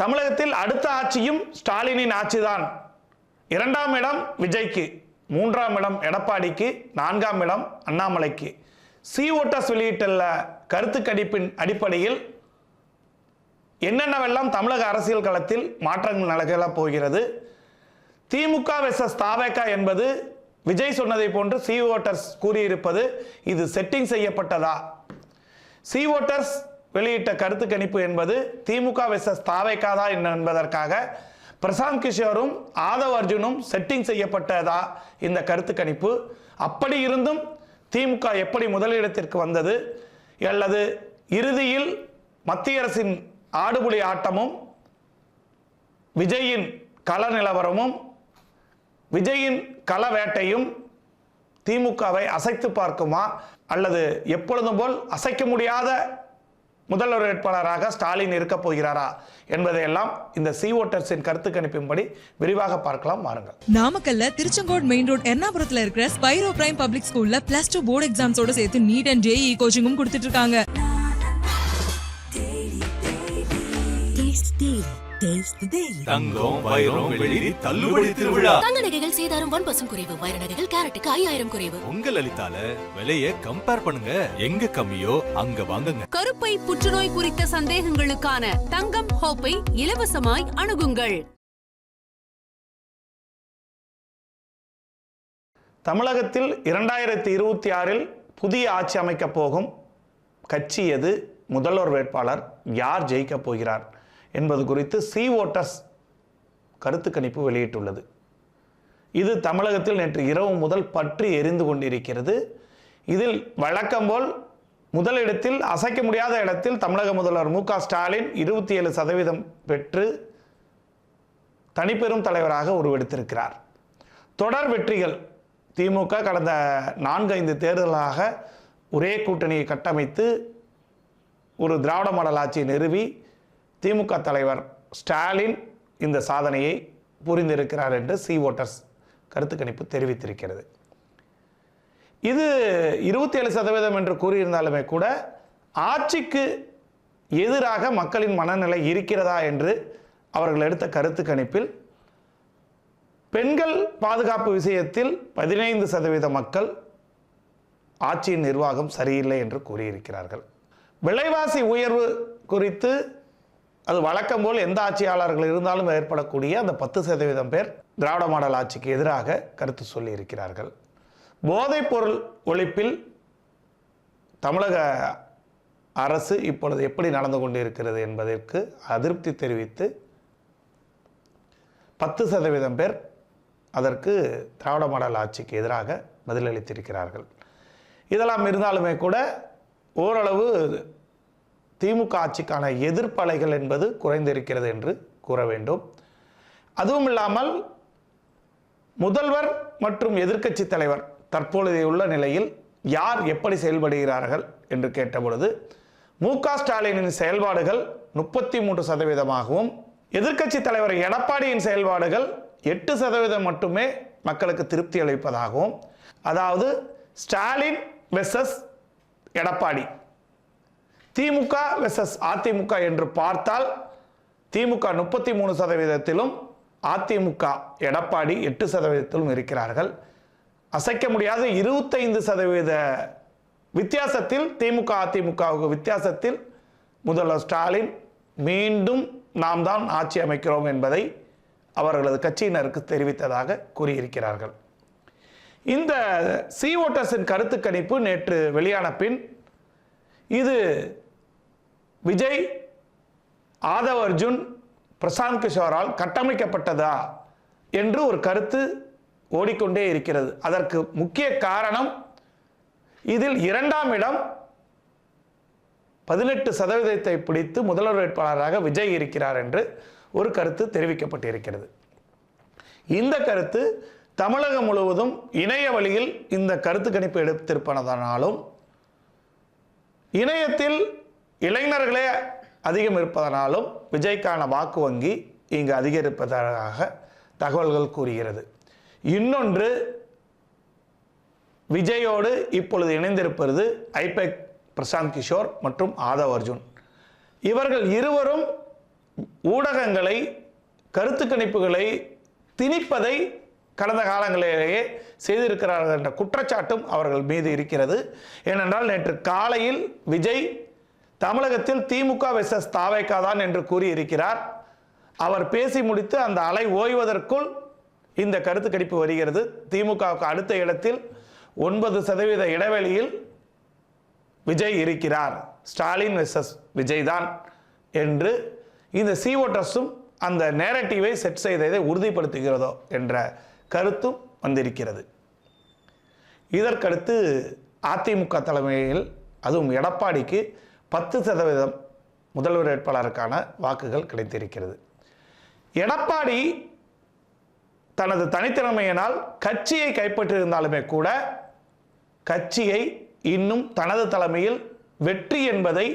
தமிழகத்தில் அடுத்த ஆட்சியும் ஸ்டாலினின் ஆட்சிதான். இரண்டாம் இடம் விஜய்க்கு மூன்றாம் இடம் எடப்பாடிக்கு நான்காம் இடம் அண்ணாமலைக்கு. சி ஓட்டர்ஸ் வெளியிட்டுள்ள கருத்து கணிப்பின் அடிப்படையில் என்னென்னவெல்லாம் தமிழக அரசியல் களத்தில் மாற்றங்கள் நடக்கலாம் போகிறது? திமுக வெசஸ் தாவேகா என்பது விஜய் சொன்னதை போன்று சி ஓட்டர்ஸ் கூறியிருப்பது இது செட்டிங் செய்யப்பட்டதா? சி ஓட்டர்ஸ் வெளியிட்ட கருத்து கணிப்பு என்பது திமுக வெர்சஸ் தாவைக்காதா என்பதற்காக பிரசாந்த் கிஷோரும் ஆதவ் அர்ஜுனும் செட்டிங் செய்யப்பட்டதா இந்த கருத்து கணிப்பு. அப்படி இருந்தும் திமுக எப்படி முதலிடத்திற்கு வந்தது அல்லது இறுதியில் மத்திய அரசின் ஆடுபுலி ஆட்டமும் விஜயின் கள நிலவரமும் விஜயின் கள வேட்டையும் திமுகவை அசைத்து பார்க்குமா? அல்லது எப்பொழுதும் போல் அசைக்க முடியாத முதல்வர் வேட்பாளராக ஸ்டாலின் இருக்கப் போகிறாரா என்பதையெல்லாம் இந்த சி ஓட்டர்ஸின் கருத்து கணிப்பின்படி விரிவாக பார்க்கலாம். வாருங்கள். நாமக்கல்ல திருச்செங்கோடு மெயின் ரோட் எர்ணாபுரத்துல இருக்கிற ஸ்பைரோ பிரைம் பப்ளிக் ஸ்கூல்ல பிளஸ் டூ போர்டு எக்ஸாம்ஸோட சேர்த்து நீட் அண்ட் ஜேஇ கோச்சிங்கும் கொடுத்துட்டு இருக்காங்க. தங்கம் வைரம் வெள்ளி தள்ளுபடி திருவிழா. தங்க நகைகள் சேதாரம் ஒன் பர்சன்ட் குறைவு வைர நகைகள் கேரட்டுக்கு ஐயாயிரம் குறைவு. உங்க லலிதால விலைய கம்பேர் பண்ணுங்க. எங்க கம்மியோ அங்க வாங்குங்க. கருப்பை புற்றுநோய் குறித்த சந்தேகங்களுக்கான தங்கம் ஹோப்பை இலவசமாய் அணுகுங்கள். தமிழகத்தில் இரண்டாயிரத்தி இருபத்தி ஆறில் புதிய ஆட்சி அமைக்கப் போகும் கட்சி எது? முதல்வர் வேட்பாளர் யார் ஜெயிக்கப் போகிறார்? என்பது குறித்து சி ஓட்டர்ஸ் கருத்து கணிப்பு வெளியிட்டுள்ளது. இது தமிழகத்தில் நேற்று இரவு முதல் பற்றி எரிந்து கொண்டிருக்கிறது. இதில் வழக்கம் போல் முதலிடத்தில் அசைக்க முடியாத இடத்தில் தமிழக முதல்வர் மு ஸ்டாலின் இருபத்தி ஏழு சதவீதம் பெற்று தனிப்பெரும் தலைவராக உருவெடுத்திருக்கிறார். தொடர் வெற்றிகள் திமுக கடந்த நான்கு ஐந்து தேர்தலாக ஒரே கூட்டணியை கட்டமைத்து ஒரு திராவிட மாடல் ஆட்சியை நிறுவி திமுக தலைவர் ஸ்டாலின் இந்த சாதனையை புரிந்திருக்கிறார் என்று சி ஓட்டர்ஸ் கருத்து கணிப்பு தெரிவித்திருக்கிறது. இது இருபத்தி ஏழு சதவீதம் என்று கூறியிருந்தாலுமே கூட ஆட்சிக்கு எதிராக மக்களின் மனநிலை இருக்கிறதா என்று அவர்கள் எடுத்த கருத்து கணிப்பில் பெண்கள் பாதுகாப்பு விஷயத்தில் பதினைந்து சதவீத மக்கள் ஆட்சியின் நிர்வாகம் சரியில்லை என்று கூறியிருக்கிறார்கள். விலைவாசி உயர்வு குறித்து அது வழக்கம் போல் எந்த ஆட்சியாளர்கள் இருந்தாலும் ஏற்படக்கூடிய அந்த பத்து சதவீதம் பேர் திராவிட மாடல் ஆட்சிக்கு எதிராக கருத்து சொல்லியிருக்கிறார்கள் போதைப்பொருள் ஒழிப்பில் தமிழக அரசு இப்பொழுது எப்படி நடந்து கொண்டிருக்கிறது என்பதற்கு அதிருப்தி தெரிவித்து பத்து சதவீதம் பேர் அதற்கு திராவிட மாடல் ஆட்சிக்கு எதிராக பதிலளித்திருக்கிறார்கள். இதெல்லாம் இருந்தாலுமே கூட ஓரளவு திமுக ஆட்சிக்கான எதிர்ப்பலைகள் என்பது குறைந்திருக்கிறது என்று கூற வேண்டும். அதுவும் இல்லாமல் முதல்வர் மற்றும் எதிர்க்கட்சி தலைவர் தற்பொழுதைய உள்ள நிலையில் யார் எப்படி செயல்படுகிறார்கள் என்று கேட்டபொழுது மு க ஸ்டாலினின் செயல்பாடுகள் முப்பத்தி மூன்று சதவீதமாகவும் எதிர்க்கட்சி தலைவர் எடப்பாடியின் செயல்பாடுகள் எட்டு சதவீதம் மட்டுமே மக்களுக்கு திருப்தி அளிப்பதாகவும் அதாவது ஸ்டாலின் வெர்சஸ் எடப்பாடி. திமுக வெர்சஸ் அதிமுக என்று பார்த்தால் திமுக முப்பத்தி மூணு சதவீதத்திலும் அதிமுக எடப்பாடி எட்டு சதவீதத்திலும் இருக்கிறார்கள். அசைக்க முடியாத இருபத்தைந்து சதவீத வித்தியாசத்தில் திமுக அதிமுகவுக்கு வித்தியாசத்தில் முதல்வர் ஸ்டாலின் மீண்டும் நாம் தான் ஆட்சி அமைக்கிறோம் என்பதை அவர்களது கட்சியினருக்கு தெரிவித்ததாக கூறியிருக்கிறார்கள். இந்த சி ஓட்டர்ஸின் கருத்து கணிப்பு நேற்று வெளியான பின் இது விஜய் ஆதவ் அர்ஜுன் பிரசாந்த் கிஷோரால் கட்டமைக்கப்பட்டதா என்று ஒரு கருத்து ஓடிக்கொண்டே இருக்கிறது. அதற்கு முக்கிய காரணம் இதில் இரண்டாம் இடம் பதினெட்டு சதவீதத்தை பிடித்து முதல்வர் வேட்பாளராக விஜய் இருக்கிறார் என்று ஒரு கருத்து தெரிவிக்கப்பட்டிருக்கிறது. இந்த கருத்து தமிழகம் முழுவதும் இணைய வழியில் இந்த கருத்து கணிப்பு எடுத்திருப்பதனாலும் இணையத்தில் இளைஞர்களே அதிகம் இருப்பதனாலும் விஜய்க்கான வாக்கு வங்கி இங்கு அதிகரிப்பதாக தகவல்கள் கூறுகிறது. இன்னொன்று விஜயோடு இப்பொழுது இணைந்திருப்பது ஐபெக் பிரசாந்த் கிஷோர் மற்றும் ஆதவ் அர்ஜுன். இவர்கள் இருவரும் ஊடகங்களை கருத்து கணிப்புகளை திணிப்பதை கடந்த காலங்களிலேயே செய்திருக்கிறார்கள் என்ற குற்றச்சாட்டும் அவர்கள் மீது இருக்கிறது. ஏனென்றால் நேற்று காலையில் விஜய் தமிழகத்தில் திமுக வெர்சஸ் தாவேகா தான் என்று கூறியிருக்கிறார். அவர் பேசி முடித்து அந்த அலை ஓய்வதற்குள் இந்த கருத்து கணிப்பு வருகிறது. திமுகவுக்கு அடுத்த இடத்தில் ஒன்பது சதவீத இடைவெளியில் விஜய் இருக்கிறார். ஸ்டாலின் வெர்சஸ் விஜய் தான் என்று இந்த சிஓ ஓட்டர்ஸும் அந்த நேரட்டிவை செட் செய்ததை உறுதிப்படுத்துகிறதோ என்ற கருத்தும் வந்திருக்கிறது. இதற்கடுத்து அதிமுக தலைமையில் அதுவும் எடப்பாடிக்கு பத்து சதவீதம் முதல்வர் வேட்பாளருக்கான வாக்குகள் கிடைத்திருக்கிறது. எடப்பாடி தனது தனித்திறமையினால் கட்சியை கைப்பற்றியிருந்தாலுமே கூட கட்சியை இன்னும் தனது தலைமையில் வெற்றி என்பதை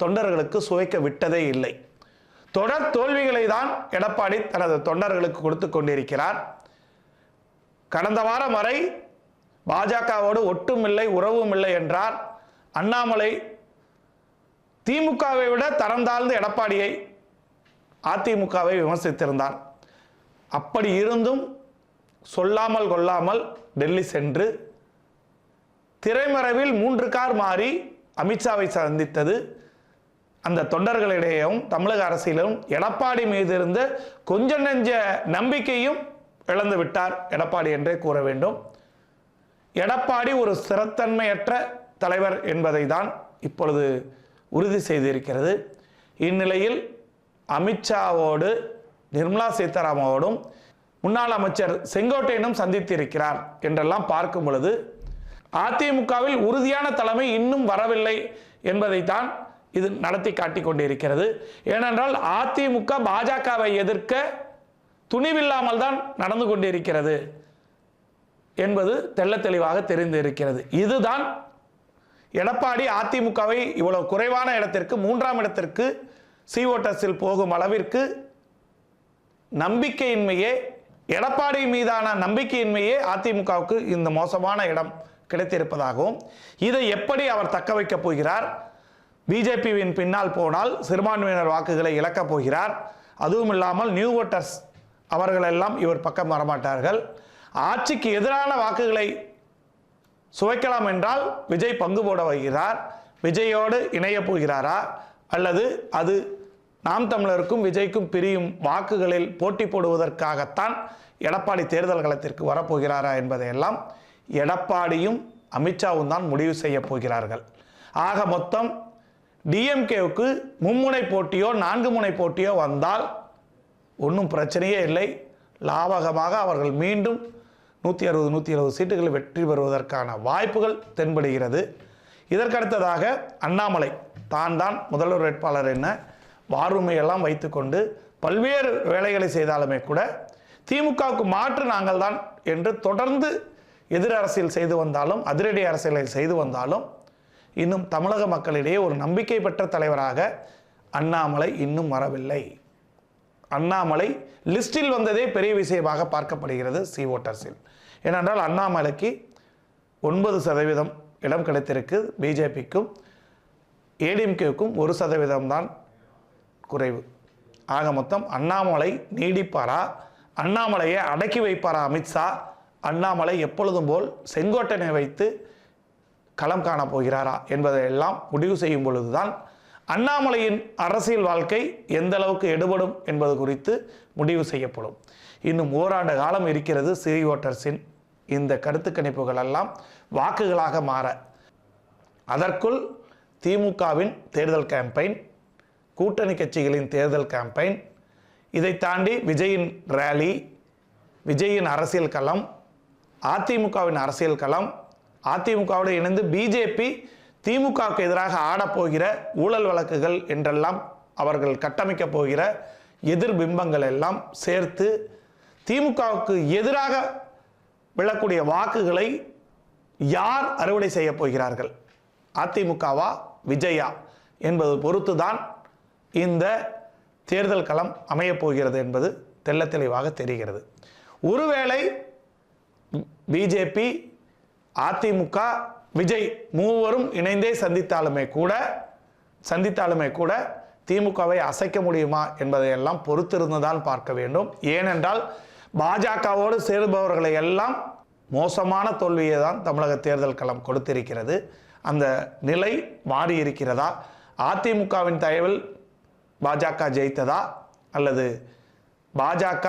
தொண்டர்களுக்கு சுவைக்க விட்டதே இல்லை. தொடர் தோல்விகளை தான் எடப்பாடி தனது தொண்டர்களுக்கு கொடுத்து கொண்டிருக்கிறார். கடந்த வாரம் வரை பாஜகவோடு ஒட்டுமில்லை உறவும் இல்லை என்றார். அண்ணாமலை திமுகவை விட தரம் தாழ்ந்த எடப்பாடியை அதிமுகவை விமர்சித்திருந்தார் அப்படி இருந்தும் சொல்லாமல் கொள்ளாமல் டெல்லி சென்று திரைமறைவில் மூன்று கார் மாறி அமித்ஷாவை சந்தித்தது. அந்த தொண்டர்களிடையும் தமிழக அரசியலும் எடப்பாடி மீது இருந்த கொஞ்ச நெஞ்ச நம்பிக்கையும் இழந்து விட்டார் எடப்பாடி என்றே கூற வேண்டும். எடப்பாடி ஒரு ஸ்திரத்தன்மையற்ற தலைவர் என்பதை தான் இப்பொழுது உறுதி செய்திருக்கிறது. இந்நிலையில் அமித்ஷாவோடு நிர்மலா சீதாராமனோடும் முன்னாள் அமைச்சர் செங்கோட்டையனும் சந்தித்திருக்கிறார் என்றெல்லாம் பார்க்கும் பொழுது அதிமுகவில் உறுதியான தலைமை இன்னும் வரவில்லை என்பதைத்தான் இது நடத்தி காட்டி கொண்டிருக்கிறது. ஏனென்றால் அதிமுக பாஜகவை எதிர்க்க துணிவில்லாமல் தான் நடந்து கொண்டிருக்கிறது என்பது தெள்ள தெளிவாக தெரிந்திருக்கிறது. இதுதான் எடப்பாடி அதிமுகவை இவ்வளவு குறைவான இடத்திற்கு மூன்றாம் இடத்திற்கு சி ஓட்டஸில் போகும் அளவிற்கு நம்பிக்கையின்மையே எடப்பாடி மீதான நம்பிக்கையின்மையே அதிமுகவுக்கு இந்த மோசமான இடம் கிடைத்திருப்பதாகவும் இதை எப்படி அவர் தக்க வைக்கப் போகிறார்? பிஜேபியின் பின்னால் போனால் சிறுபான்மையினர் வாக்குகளை இழக்கப் போகிறார். அதுவும் இல்லாமல் நியூ ஓட்டர்ஸ் அவர்களெல்லாம் இவர் பக்கம் வரமாட்டார்கள். ஆட்சிக்கு எதிரான வாக்குகளை சுவைக்கலாம் என்றால் விஜய் பங்கு போட வைக்கிறார் விஜயோடு இணையப் போகிறாரா? அல்லது அது நாம் தமிழருக்கும் விஜய்க்கும் பிரியும் வாக்குகளில் போட்டி போடுவதற்காகத்தான் எடப்பாடி தேர்தல் களத்திற்கு வரப்போகிறாரா என்பதையெல்லாம் எடப்பாடியும் அமித்ஷாவும் தான் முடிவு செய்ய போகிறார்கள். ஆக மொத்தம் டிஎம்கேவுக்கு மும்முனை போட்டியோ நான்கு முனை போட்டியோ வந்தால் ஒன்றும் பிரச்சனையே இல்லை. லாபகமாக அவர்கள் மீண்டும் நூற்றி அறுபது நூற்றி எழுபது சீட்டுகளில் வெற்றி பெறுவதற்கான வாய்ப்புகள் தென்படுகிறது. இதற்கடுத்ததாக அண்ணாமலை. தான் தான் முதல்வர் வேட்பாளர் என்ன வாருமையெல்லாம் வைத்துக்கொண்டு பல்வேறு வேலைகளை செய்தாலுமே கூட திமுகவுக்கு மாற்று நாங்கள் தான் என்று தொடர்ந்து எதிர் அரசியல் செய்து வந்தாலும் அதிரடி அரசியலை செய்து வந்தாலும் இன்னும் தமிழக மக்களிடையே ஒரு நம்பிக்கை பெற்ற தலைவராக அண்ணாமலை இன்னும் வரவில்லை. அண்ணாமலை லிஸ்டில் வந்ததே பெரிய விஷயமாக பார்க்கப்படுகிறது சி ஓட்டர்ஸில். ஏனென்றால் அண்ணாமலைக்கு ஒன்பது சதவீதம் இடம் கிடைத்திருக்கு பிஜேபிக்கும் ஏடிஎம்கேவுக்கும் ஒரு சதவீதம் தான் குறைவு. ஆக மொத்தம் அண்ணாமலை நீடிப்பாரா? அண்ணாமலையை அடக்கி வைப்பாரா அமித்ஷா அண்ணாமலை எப்பொழுதும் போல் செங்கோட்டனை வைத்து களம் காணப் போகிறாரா என்பதையெல்லாம் முடிவு செய்யும் பொழுதுதான் அண்ணாமலையின் அரசியல் வாழ்க்கை எந்த அளவுக்கு எடுபடும் என்பது குறித்து முடிவு செய்யப்படும். இன்னும் ஓராண்டு காலம் இருக்கிறது சிறி ஓட்டர்ஸின் இந்த கருத்து கணிப்புகள் எல்லாம் வாக்குகளாக மாற. அதற்குள் திமுகவின் தேர்தல் கேம்பெயின் கூட்டணி கட்சிகளின் தேர்தல் கேம்பெயின் இதை தாண்டி விஜயின் ரேலி விஜயின் அரசியல் களம் அதிமுகவின் அரசியல் களம் அதிமுகவோடு இணைந்து பிஜேபி திமுகவுக்கு எதிராக ஆடப்போகிற ஊழல் வழக்குகள் என்றெல்லாம் அவர்கள் கட்டமைக்கப் போகிற எதிர்பிம்பங்கள் எல்லாம் சேர்த்து திமுகவுக்கு எதிராக விழக்கூடிய வாக்குகளை யார் அறுவடை செய்ய போகிறார்கள்? அதிமுகவா விஜயா? என்பது பொறுத்து தான் இந்த தேர்தல் களம் அமையப் போகிறது என்பது தெல்ல தெளிவாக தெரிகிறது. ஒருவேளை பிஜேபி அதிமுக விஜய் மூவரும் இணைந்தே சந்தித்தாலுமே கூட சந்தித்தாலுமே கூட திமுகவை அசைக்க முடியுமா என்பதையெல்லாம் பொறுத்திருந்துதான் பார்க்க வேண்டும். ஏனென்றால் பாஜகவோடு சேருபவர்களை எல்லாம் மோசமான தோல்வியை தான் தமிழக தேர்தல் களம் கொடுத்திருக்கிறது. அந்த நிலை மாறி இருக்கிறதா? அதிமுகவின் தயவில் பாஜக ஜெயித்ததா? அல்லது பாஜக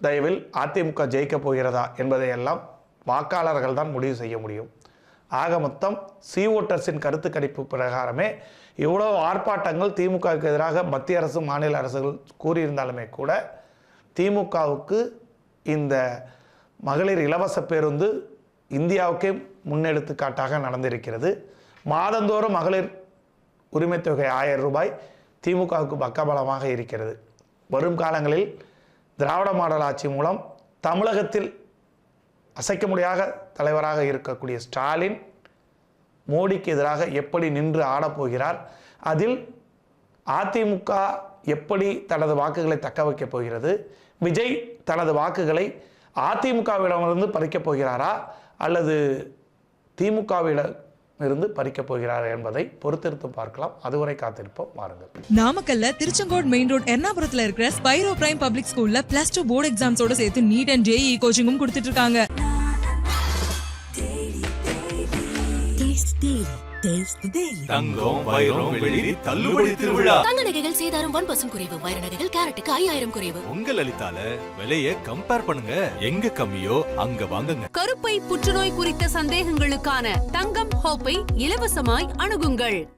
தயவில் அதிமுக ஜெயிக்கப் போகிறதா என்பதையெல்லாம் வாக்காளர்கள் தான் முடிவு செய்ய முடியும். ஆக மொத்தம் சி ஓட்டர்ஸின் கருத்து கணிப்பு பிரகாரமே இவ்வளோ ஆர்ப்பாட்டங்கள் திமுகவுக்கு எதிராக மத்திய அரசு மாநில அரசுகள் கூறியிருந்தாலுமே கூட திமுகவுக்கு இந்த மகளிர் இலவச பேருந்து இந்தியாவுக்கே முன்னெடுத்துக்காட்டாக நடந்திருக்கிறது. மாதந்தோறும் மகளிர் உரிமை தொகை ஆயிரம் ரூபாய் திமுகவுக்கு பக்கபலமாக இருக்கிறது. வரும் காலங்களில் திராவிட மாடல் ஆட்சி மூலம் தமிழகத்தில் அசைக்க முடியாத தலைவராக இருக்கக்கூடிய ஸ்டாலின் மோடிக்கு எதிராக எப்படி நின்று ஆடப்போகிறார் அதில் அதிமுக எப்படி தனது வாக்குகளை தக்க வைக்கப் போகிறது? விஜய் தனது வாக்குகளை அதிமுகவிடமிருந்து பறிக்கப் போகிறாரா? அல்லது திமுகவிடம் இருந்து பறிக்கப் போகிறாரா என்பதை பொறுத்திருந்து பார்க்கலாம். அதுவரை காத்திருப்போம். வாருங்கள். நாமக்கல்ல திருச்செங்கோடு மெயின் ரோட் எர்ணாபுரத்துல இருக்கிற ஸ்பைரோ பிரைம் பப்ளிக் ஸ்கூல்ல பிளஸ் டூ போர்டு எக்ஸாம்ஸோட சேர்த்து நீட் அண்ட் ஜேஇ கோச்சிங்கும் கொடுத்துட்டு இருக்காங்க. தங்கம் வைரம் வெள்ளி தள்ளுபடி திருவிழா. தங்க நகைகள் சேதாரம் ஒன் பர்சன்ட் குறைவு. வைர நகைகள் கேரட்டுக்கு ஐயாயிரம் குறைவு. உங்க லலிதால விலைய கம்பேர் பண்ணுங்க. எங்க கம்மியோ அங்க வாங்குங்க. கருப்பை புற்றுநோய் குறித்த சந்தேகங்களுக்கான தங்கம் ஹோப்பை இலவசமாய் அணுகுங்கள்.